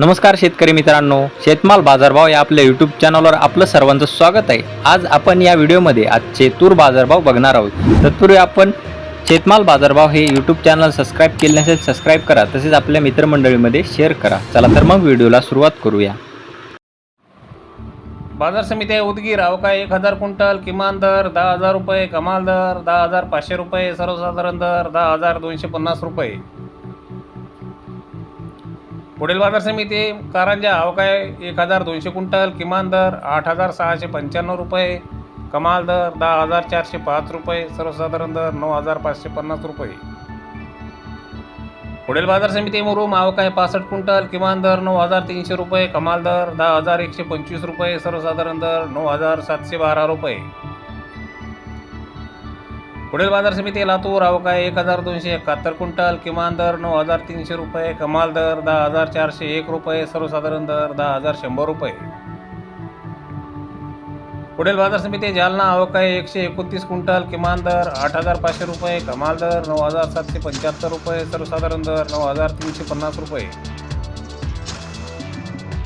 नमस्कार शेतकरी मित्रांनो शेतमाल बाजारभाव या आपल्या यूट्यूब चॅनलवर आपलं सर्वांचं स्वागत आहे. आज आपण या व्हिडिओमध्ये आजचे तूर बाजारभाव बघणार आहोत. तत्पूर्वी आपण शेतमाल बाजारभाव हे यूट्यूब चॅनल सबस्क्राईब केले नसेल सबस्क्राईब करा. तसेच आपल्या मित्रमंडळीमध्ये शेअर करा. चला तर मग व्हिडिओला सुरुवात करूया. बाजार समिती आहे उदगीर. अवका एक हजार क्विंटल किमान दर दहा हजार रुपये. कमाल दर दहा हजार पाचशे रुपये. सर्वसाधारण दर दहा हजार दोनशे पन्नास रुपये. पुढील बाजार समिती कारंजा अवकाय एक हजार दोनशे क्विंटल किमान दर आठ हजार सहाशे पंच्याण्णव रुपये कमाल दर दहा हजार चारशे पाच रुपये सर्वसाधारण दर नऊ हजार पाचशे पन्नास रुपये. पुढील बाजार समिती मुरुम अवकाय पासष्ट क्विंटल किमान दर नऊ हजार तीनशे रुपये कमाल दर दहा हजार एकशे पंचवीस रुपये सर्वसाधारण दर नऊ हजार सातशे बारा रुपये. पुढील बाजार समिती लातूर अवकाय एक हजार दोनशे एकाहत्तर क्विंटल किमान दर नऊ हजार तीनशे रुपये कमाल दर दहा हजार चारशे एक रुपये सर्वसाधारण दर दहा हजार शंभर रुपये. पुढील बाजार समिती जालना अवकाय एकशे एकोणतीस क्विंटल किमान दर आठ हजार पाचशे रुपये कमाल दर नऊ हजार सातशे पंच्याहत्तर रुपये सर्वसाधारण दर नऊ हजार तीनशे पन्नास रुपये.